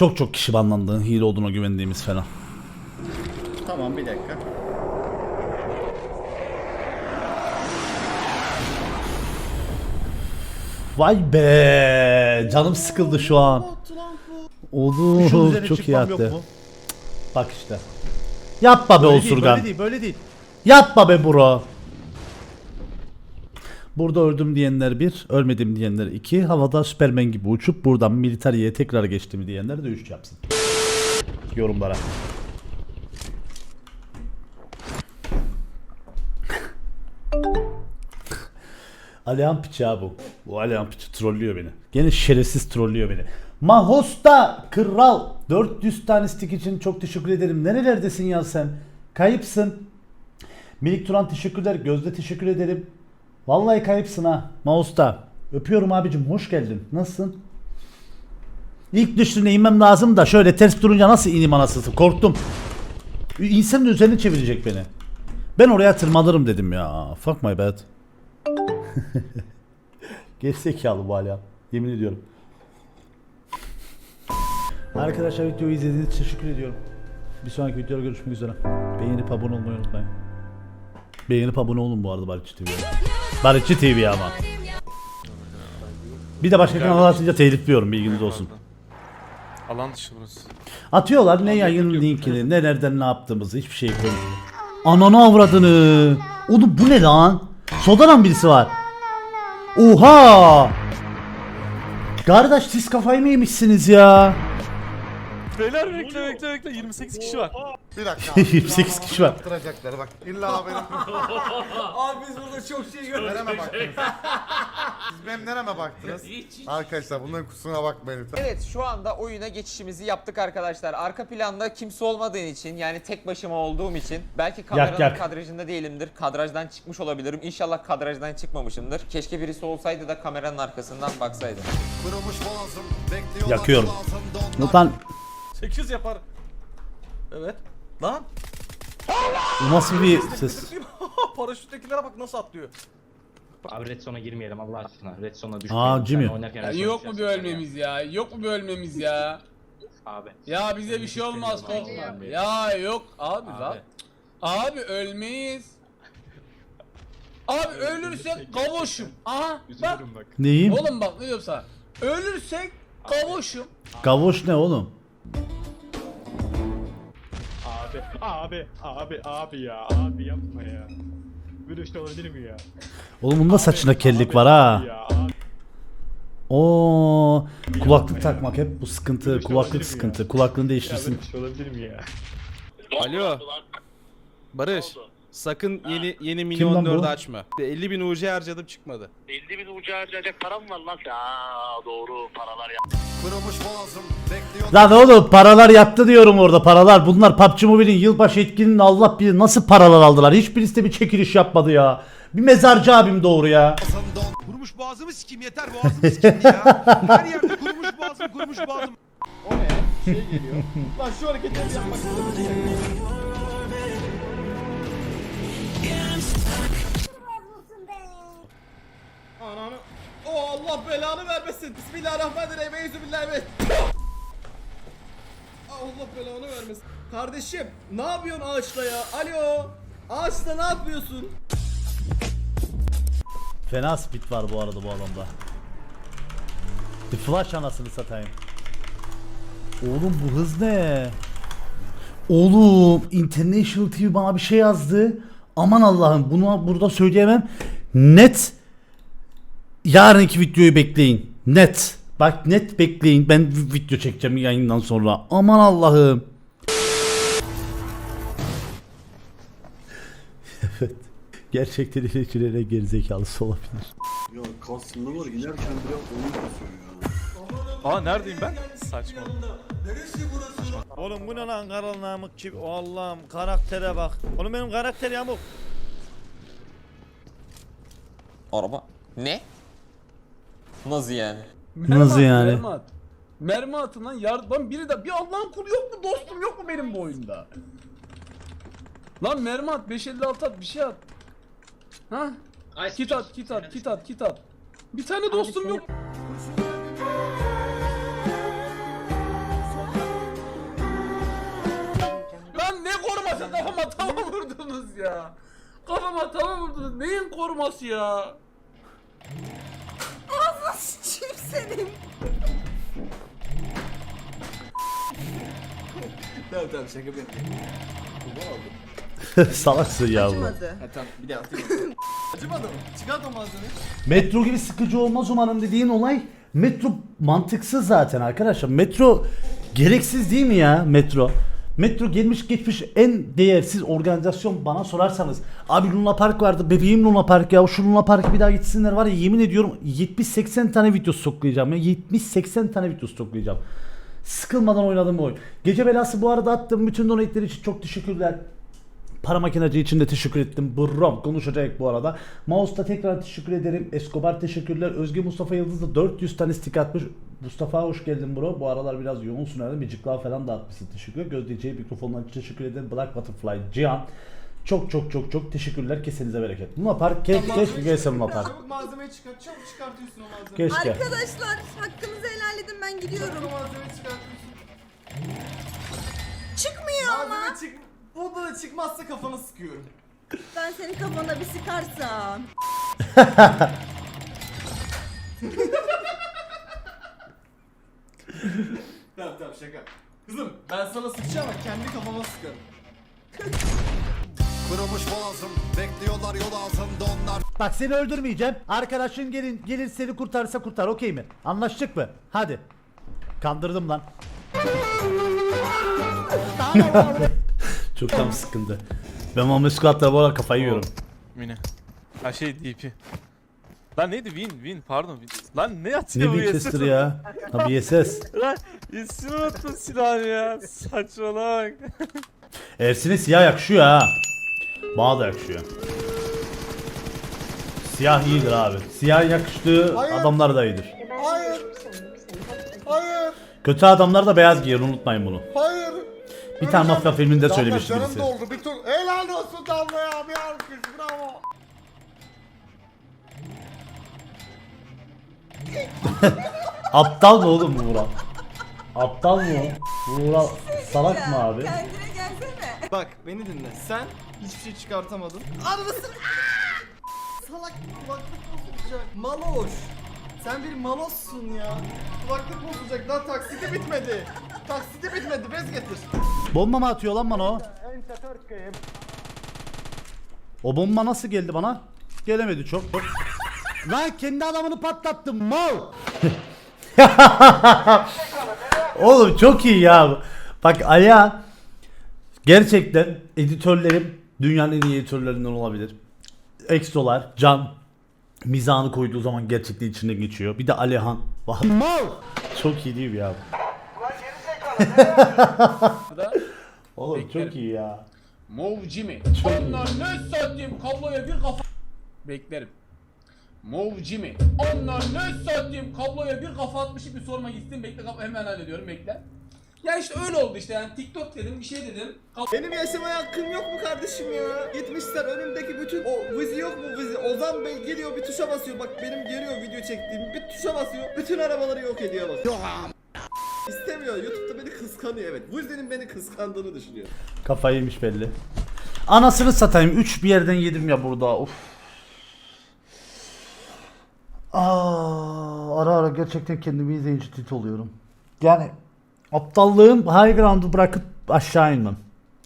Çok çok kişi banlandı. Hile olduğuna güvendiğimiz falan. Tamam bir dakika. Vay be. Canım sıkıldı şu an. Oğlum çok iyi attı. Bak işte. Yapma be Osurgan. Böyle değil böyle değil. Yapma be bro. Burada öldüm diyenler bir, ölmedim diyenler iki, havada Superman gibi uçup buradan militariye tekrar geçtim diyenler de üç yapsın. Yorumlara. Alihan piçi abi bu. Bu Alihan piçi trollüyor beni. Gene şerefsiz trollüyor beni. Mahosta kral 400 tane stick için çok teşekkür ederim. Nerelerdesin ya sen? Kayıpsın. Minik Turan teşekkürler. Gözde teşekkür ederim. Vallahi kayıpsın ha. Mausta. Öpüyorum abicim. Hoş geldin. Nasılsın? İlk düştüğüne inmem lazım da şöyle ters durunca nasıl ineyim anasını? Korktum. İnsanın üzerine çevirecek beni. Ben oraya tırmanırım dedim ya. Fuck my bad. Gerizekalı bu hala. Yemin ediyorum. Arkadaşlar videoyu izlediğiniz için teşekkür ediyorum. Bir sonraki videoda görüşmek üzere. Beğenip abone olmayı unutmayın. Beğenip abone olun bu arada Barışçı TV'ye. Barışçı TV ama. Bir de başka kanal atınca telifliyorum bilginiz olsun. Alan dışı burası. Atıyorlar ne yayın linkini, ne nereden ne yaptığımızı hiçbir şey koymuyor. Ananı avradını. Oğlum bu ne lan? Sodadan birisi var. Oha! Kardeş siz kafayı mı yemişsiniz ya? Beyler bekle bekle bekle 28 kişi var. Bir dakika. 28 kişi var. Yaptıracaklar bak. İlla benim. Abi biz burada çok şey gördük. nereme baktınız? Siz benim nereme baktınız? Arkadaşlar bunların kusuruna bakmayın lütfen. Evet şu anda oyuna geçişimizi yaptık arkadaşlar. Arka planda kimse olmadığın için yani tek başıma olduğum için belki kameranın yak. kadrajında değilimdir. Kadrajdan çıkmış olabilirim. İnşallah kadrajdan çıkmamışımdır. Keşke birisi olsaydı da kameranın arkasından baksaydı. Kırılmış boğazım. Bekliyorlar Yakıyorum. Lan 8 yapar. Evet. Lan bu nasıl bir ses? paraşüttekilere bak nasıl atlıyor. Abi Red Zone'a girmeyelim Allah aşkına. Red Zone'a Aa, düşmeyelim. Jimmy. Sen oynarken Ya Red Zone yok mu bir düşersin ölmemiz ya? Yok mu bir ölmemiz ya? Abi. Ya bize bir şey olmaz korkma. Ya yok abi Abi. lan. Abi ölmeyiz. Abi ölürsek kavuşum. Aha bak. Neyim? Oğlum bak ne diyorum sana. Ölürsek kavuşum. Gavuş ne oğlum? Abi. Abi. Abi. Abi ya. Abi yapma ya. Böyle şey olabilir mi ya? Oğlum bunda saçına kellik var ha. Ya. Abi. Oo, kulaklık takmak hep bu sıkıntı. Şey Kulaklık sıkıntı. ya? Kulaklığını Ya değiştirsin. böyle şey olabilir mi ya? Alo. Barış. Sakın yeni yeni mini Kim lan bu? 14 açma. 50 bin UC harcadım çıkmadı. 50 bin ucu harcayacak param var lan. Aa doğru paralar ya. Kırılmış boğazım. Bekliyorlar. Lan oğlum paralar yattı diyorum orada paralar. Bunlar PUBG Mobile'in yılbaşı etkinliğinin Allah bilir nasıl paralar aldılar. Hiçbirisi de bir çekiliş yapmadı ya. Bir mezarcı abim doğru ya. Kurumuş boğazımı sikeyim yeter boğazımı sikeyim ya. Her yerde kurumuş boğazım kurumuş boğazım. Lan şu hareketleri yapmak Ananı. O Allah belanı vermesin. Bismillahirrahmanirrahim. Eyüzübillahi Allah belanı vermesin. Kardeşim ne yapıyorsun ağaçta ya? Alo. Ağaçta ne yapıyorsun? Fena speed var bu arada bu adamda. Bir flash anasını satayım. Oğlum bu hız ne? Oğlum International TV bana bir şey yazdı. Aman Allah'ım bunu burada söyleyemem. Net yarınki videoyu bekleyin. Net. Bak net bekleyin. Ben vi- video çekeceğim yayından sonra. Aman Allah'ım. evet. Gerçekten iletişimlere gerizekalısı olabilir. Ya kastında var inerken biraz oyun kasıyor ya. Aa neredeyim ben? Saçma. Oğlum bu ne lan Karal Namık gibi. Allah'ım karaktere bak. Oğlum benim karakter yamuk. Araba. Ne? Nasıl yani? Nasıl yani? Mermi at. Mermi atın lan yar lan biri de bir Allah'ın kulu yok mu dostum yok mu benim bu oyunda? Lan mermi at 556 at bir şey at. Ha? Kit at kit at kit at kit at. Bir tane dostum yok. Ya. Kafama tava vurdunuz. Neyin koruması ya? Sıçayım senin. Tamam tamam şaka yapıyorum. Salaksın ya bu. Acımadı. Ha tamam bir daha atayım. Acımadı mı? Çıkart o malzemeyi. Metro gibi sıkıcı olmaz umarım dediğin olay metro mantıksız zaten arkadaşlar. Metro gereksiz değil mi ya metro? Metro gelmiş geçmiş en değersiz organizasyon bana sorarsanız. Abi Luna Park vardı bebeğim Luna Park ya şu Luna Park'ı bir daha gitsinler var ya yemin ediyorum 70-80 tane video stoklayacağım ya 70-80 tane video stoklayacağım. Sıkılmadan oynadığım oyun. Gece belası bu arada attığım bütün donate'ler için çok teşekkürler. Para makinacı için de teşekkür ettim. Brom konuşacak bu arada. Mouse'da tekrar teşekkür ederim. Escobar teşekkürler. Özge Mustafa Yıldız da 400 tane stick atmış. Mustafa hoş geldin bro. Bu aralar biraz yoğunsun herhalde. Bicikler falan da atmışsın. Teşekkür. Göz DJ mikrofonlar için teşekkür ederim. Black Butterfly Cihan. Çok çok çok çok teşekkürler. Kesenize bereket. Luna Park ke keşke gelse Luna Park. Çabuk malzemeyi çıkart. Çabuk çıkartıyorsun o malzemeyi. Keşke. Arkadaşlar hakkınızı helal edin ben gidiyorum. malzemeyi çıkartıyorsun. Çıkmıyor ama. Malzeme çık... Bu da çıkmazsa kafanı sıkıyorum. Ben senin kafana bir sıkarsam. Tamam tamam şaka. Kızım ben sana sıkacağım ama kendi kafama sıkarım. Kurumuş boğazım bekliyorlar yol ağzında onlar. Bak seni öldürmeyeceğim. Arkadaşın gelin gelir seni kurtarırsa kurtar. Okey mi? Anlaştık mı? Hadi. Kandırdım lan. Çok tam sıkıntı. Ben Muhammed Squad'la bu arada kafayı yiyorum. Mine. Ha şey DP. Lan neydi Win Win pardon Win. Lan ne atıyor Ne bu bir tester ya? Ha BSS. Lan ismini unuttum silahını ya. Saçmalama bak. Ersin'e siyah yakışıyor ha. Bana da yakışıyor. Siyah iyidir abi. Siyah yakıştığı adamlar da iyidir. Hayır. Hayır. Kötü adamlar da beyaz giyer unutmayın bunu. Hayır. Bir tane mafya filminde Damla söylemişti canım birisi. doldu. Bir tur. Helal olsun Damla ya. Bir alkış. Bravo. Aptal mı oğlum bu Vural? Aptal mı o? Bu Vural salak mı abi? Kendine gelsene. Bak beni dinle. Sen hiçbir şey çıkartamadın. Anlasın. Salak kulaklık bozulacak. Maloş. Sen bir malossun ya. Kulaklık bozulacak. Daha taksiti bitmedi. Taksiti bitmedi. Bez getir. Bomba mı atıyor lan bana o? O bomba nasıl geldi bana? Gelemedi çok. Lan kendi adamını patlattım mal. Oğlum çok iyi ya. Bak Aya gerçekten editörlerim dünyanın en iyi editörlerinden olabilir. Exolar, Can mizahını koyduğu zaman gerçekten içinden geçiyor. Bir de Alihan. Mal. Çok iyi değil mi ya? Oğlum çok iyi ya. Mov Jimmy. Onlar ne satayım kabloya bir kafa... Beklerim. Mov Jimmy. Onlar ne satayım kabloya bir kafa atmışım bir sormak istedim. Bekle kafa hemen hallediyorum bekle. Ya işte öyle oldu işte yani TikTok dedim bir şey dedim. Benim yaşamaya hakkım yok mu kardeşim ya? Gitmişler önümdeki bütün o vizi yok mu vizi? Ozan Bey geliyor bir tuşa basıyor. Bak benim geliyor video çektiğim bir tuşa basıyor. Bütün arabaları yok ediyor bak. İstemiyor. YouTube'da beni kıskanıyor evet. Bu yüzden beni kıskandığını düşünüyor. Kafayı yemiş belli. Anasını satayım. 3 bir yerden yedim ya burada. Of. Aa, ara ara gerçekten kendimi izleyince tit oluyorum. Yani aptallığım high ground'u bırakıp aşağı inmem.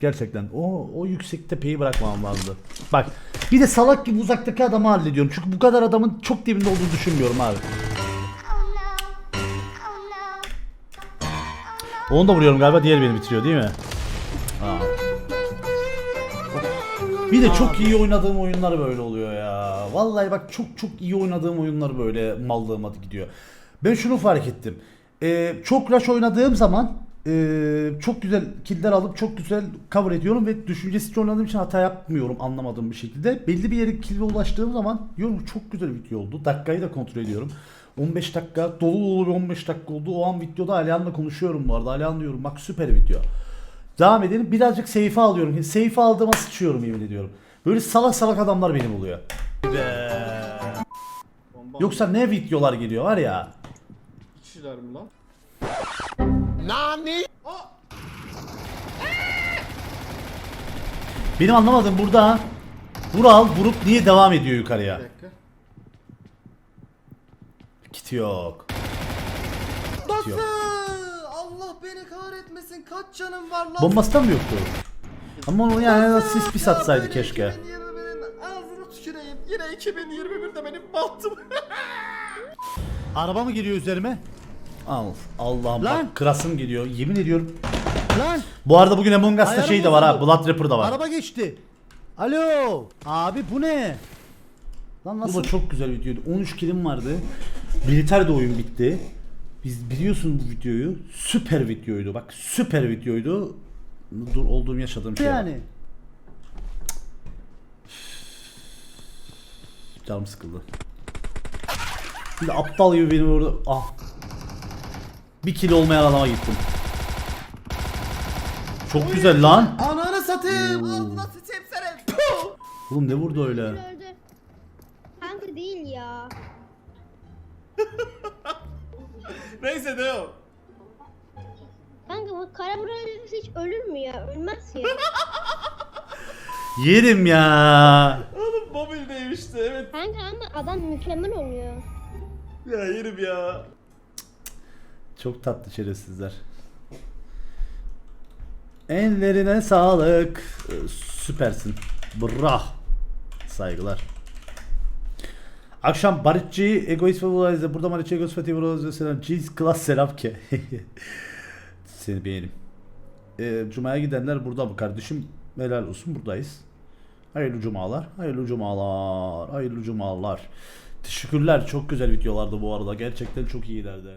Gerçekten. O, o yüksek tepeyi bırakmam lazım. Bak bir de salak gibi uzaktaki adamı hallediyorum. Çünkü bu kadar adamın çok dibinde olduğunu düşünmüyorum abi. Onu da vuruyorum galiba diğer beni bitiriyor değil mi? Ha. Bir de çok iyi oynadığım oyunlar böyle oluyor ya. Vallahi bak çok çok iyi oynadığım oyunlar böyle mallığıma gidiyor. Ben şunu fark ettim. Ee, çok rush oynadığım zaman ee, çok güzel killer alıp çok güzel cover ediyorum ve düşüncesiz oynadığım için hata yapmıyorum anlamadığım bir şekilde. Belli bir yere kill'e ulaştığım zaman diyorum çok güzel video oldu. Dakikayı da kontrol ediyorum. 15 dakika dolu dolu bir 15 dakika oldu. O an videoda Alihan'la konuşuyorum bu arada. Alihan diyorum bak süper video. Devam edelim. Birazcık seyfe alıyorum. Seyfe aldığıma sıçıyorum yemin ediyorum. Böyle salak salak adamlar beni buluyor. Be. Yoksa ne videolar geliyor var ya. Kişiler mi lan? Benim anlamadığım burada Vural vurup niye devam ediyor yukarıya? Kit yok. Yok. Allah beni kahretmesin kaç canım var lan. Bombası mı yoktu? Ama onu yani sis pis atsaydı keşke. 2021'in ağzını tüküreyim. Yine 2021'de benim bahtım. Araba mı geliyor üzerime? Al Allah'ım Lan! bak kırasım geliyor yemin ediyorum. Lan Bu arada bugün Among Us'ta Ayarım şey de var ha bozuldu. Blood Rapper da var. araba geçti. Alo. Abi bu ne? Lan Bu nasıl? da çok güzel videoydu. 13 kilim vardı. Militer de oyun bitti. Biz biliyorsun bu videoyu. Süper videoydu. Bak süper videoydu. Dur olduğum yaşadığım şey. yani? Canım sıkıldı. De aptal gibi benim orada ah. Bir kilo olmayan adama gittim. Çok güzel lan. Ananı satayım. Allah sıçayım seni. Oğlum ne vurdu öyle? Kanka bu kara hiç ölür mü ya? Ölmez ya. Yerim ya. Oğlum mobildeymişti evet. Kanka ama adam mükemmel oynuyor. Ya yerim ya. Çok tatlı şerefsizler. Ellerine sağlık. Ee, Süpersin. Brah. Saygılar. Akşam Barışçı Egoist ve. Burada Barışçı Egoist ve selam. Cheese Class selam ki. Seni beğenim. Ee, Cuma'ya gidenler burada mı kardeşim? Helal olsun buradayız. Hayırlı cumalar. Hayırlı cumalar. Hayırlı cumalar. Teşekkürler. Çok güzel videolardı bu arada. Gerçekten çok iyilerdi.